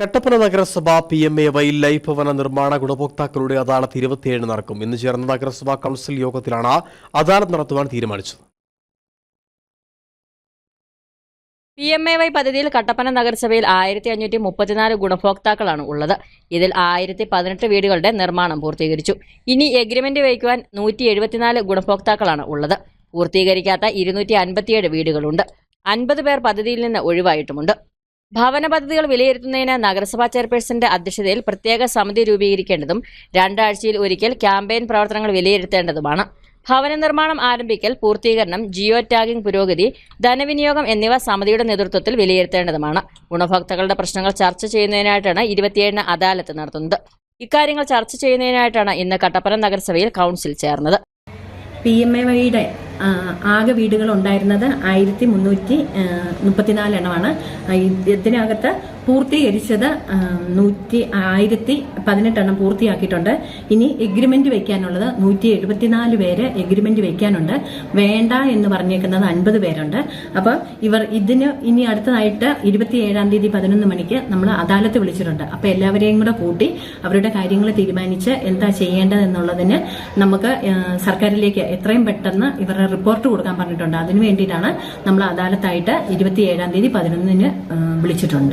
കട്ടപ്പന നഗരസഭ P M A Y life ഭവന നിർമ്മാണ ഗുണഭോക്താക്കളുടെ അദാലത്ത് ഇരുപത്തിയേഴ് നടക്കും. ഇന്ന് ചേർന്ന നഗരസഭാ കൗൺസിൽ യോഗത്തിലാണ് അദാലത്ത് നടത്തുവാൻ തീരുമാനിച്ചത്. പി എം എ വൈ പദ്ധതിയിൽ കട്ടപ്പന നഗരസഭയിൽ ആയിരത്തി അഞ്ഞൂറ്റി മുപ്പത്തിനാല് ഗുണഭോക്താക്കളാണ് ഉള്ളത്. ഇതിൽ ആയിരത്തി പതിനെട്ട് വീടുകളുടെ നിർമ്മാണം പൂർത്തീകരിച്ചു. ഇനി എഗ്രിമെന്റ് വയ്ക്കുവാൻ നൂറ്റി എഴുപത്തിനാല് ഗുണഭോക്താക്കളാണ് ഉള്ളത്. പൂർത്തീകരിക്കാത്ത ഇരുന്നൂറ്റി അൻപത്തിയേഴ് വീടുകളുണ്ട്. അൻപത് പേർ പദ്ധതിയിൽ നിന്ന് ഒഴിവായിട്ടുമുണ്ട്. ഭവന പദ്ധതികൾ വിലയിരുത്തുന്നതിന് നഗരസഭാ ചെയർപേഴ്സന്റെ അധ്യക്ഷതയിൽ പ്രത്യേക സമിതി രൂപീകരിക്കേണ്ടതും രണ്ടാഴ്ചയിൽ ഒരിക്കൽ ക്യാമ്പയിൻ പ്രവർത്തനങ്ങൾ വിലയിരുത്തേണ്ടതുമാണ്. ഭവന നിർമ്മാണം ആരംഭിക്കൽ പൂർത്തീകരണം ജിയോ ടാഗിംഗ് പുരോഗതി ധനവിനിയോഗം എന്നിവ സമിതിയുടെ നേതൃത്വത്തിൽ വിലയിരുത്തേണ്ടതുമാണ്. ഗുണഭോക്താക്കളുടെ പ്രശ്നങ്ങൾ ചർച്ച ചെയ്യുന്നതിനായിട്ടാണ് ഇരുപത്തിയേഴിന് അദാലത്ത് നടത്തുന്നത്. ഇക്കാര്യങ്ങൾ ചർച്ച ചെയ്യുന്നതിനായിട്ടാണ് ഇന്ന് കട്ടപ്പന നഗരസഭയിൽ കൗൺസിൽ ചേർന്നത്. പി എം എ വൈയുടെ ആകെ വീടുകൾ ഉണ്ടായിരുന്നത് ആയിരത്തി മുന്നൂറ്റി മുപ്പത്തിനാല് എണ്ണമാണ്. ഇതിനകത്ത് പൂർത്തീകരിച്ചത് നൂറ്റി ആയിരത്തി പതിനെട്ടെണ്ണം പൂർത്തിയാക്കിയിട്ടുണ്ട്. ഇനി എഗ്രിമെന്റ് വെക്കാനുള്ളത് നൂറ്റി എഴുപത്തിനാല് പേര് എഗ്രിമെന്റ് വെക്കാനുണ്ട്. വേണ്ട എന്ന് പറഞ്ഞേക്കുന്നത് അൻപത് പേരുണ്ട്. അപ്പോൾ ഇവർ ഇതിന് ഇനി അടുത്തതായിട്ട് ഇരുപത്തിയേഴാം തീയതി പതിനൊന്ന് മണിക്ക് നമ്മൾ അദാലത്ത് വിളിച്ചിട്ടുണ്ട്. അപ്പോൾ എല്ലാവരെയും കൂടെ കൂട്ടി അവരുടെ കാര്യങ്ങൾ തീരുമാനിച്ച് എന്താ ചെയ്യേണ്ടതെന്നുള്ളതിന് നമുക്ക് സർക്കാരിലേക്ക് എത്രയും പെട്ടെന്ന് ഇവരുടെ റിപ്പോർട്ട് കൊടുക്കാൻ പറഞ്ഞിട്ടുണ്ട്. അതിനു വേണ്ടിയിട്ടാണ് നമ്മൾ അദാലത്തായിട്ട് ഇരുപത്തിയേഴാം തീയതി പതിനൊന്നിന് വിളിച്ചിട്ടുണ്ട്.